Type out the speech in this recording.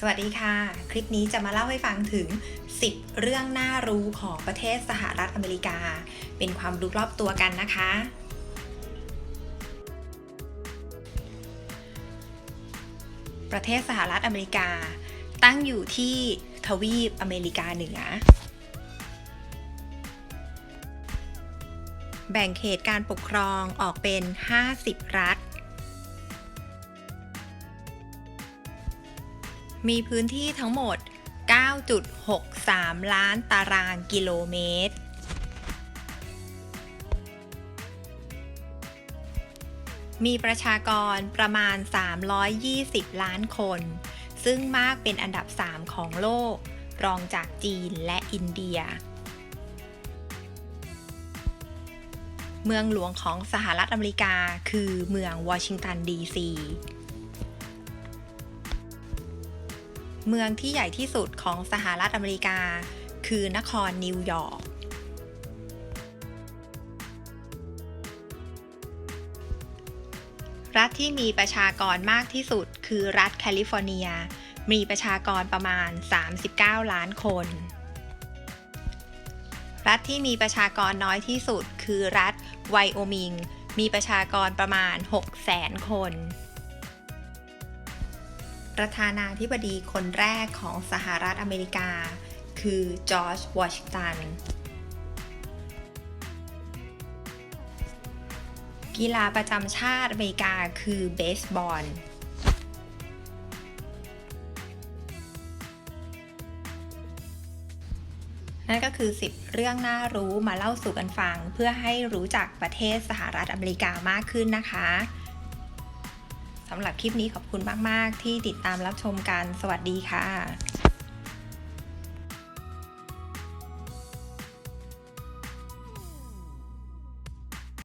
สวัสดีค่ะ คลิปนี้จะมาเล่าให้ฟังถึง 10 เรื่องน่ารู้ของประเทศสหรัฐอเมริกา เป็นความรู้รอบตัวกันนะคะ ประเทศสหรัฐอเมริกา ตั้งอยู่ที่ทวีปอเมริกาเหนือ แบ่งเขตการปกครองออกเป็น 50 รัฐ มีพื้นที่ทั้งหมด 9.63 ล้านตารางกิโลเมตร มีประชากรประมาณ 320 ล้านคน ซึ่งมากเป็นอันดับ 3 ของโลก รองจากจีนและอินเดีย เมืองหลวงของสหรัฐอเมริกาคือเมืองวอชิงตันดีซี เมืองที่ใหญ่ที่สุดของสหรัฐอเมริกา คือนครนิวยอร์กรัฐที่มีประชากรมากที่สุดคือรัฐแคลิฟอร์เนีย มีประชากรประมาณ 39 ล้านคน รัฐที่มีประชากรน้อยที่สุดคือรัฐไวโอมิง มีประชากรประมาณ 600,000 คน ประธานาธิบดีคนแรกของสหรัฐอเมริกา คือจอร์จวอชิงตัน กีฬาประจำชาติอเมริกาคือเบสบอลนั่นก็คือ 10 เรื่องน่ารู้มาเล่าสู่กันฟัง เพื่อให้รู้จักประเทศสหรัฐอเมริกามากขึ้นนะคะ สำหรับคลิปนี้ขอบคุณมาก ๆ ที่ติดตามรับชมกัน สวัสดีค่ะ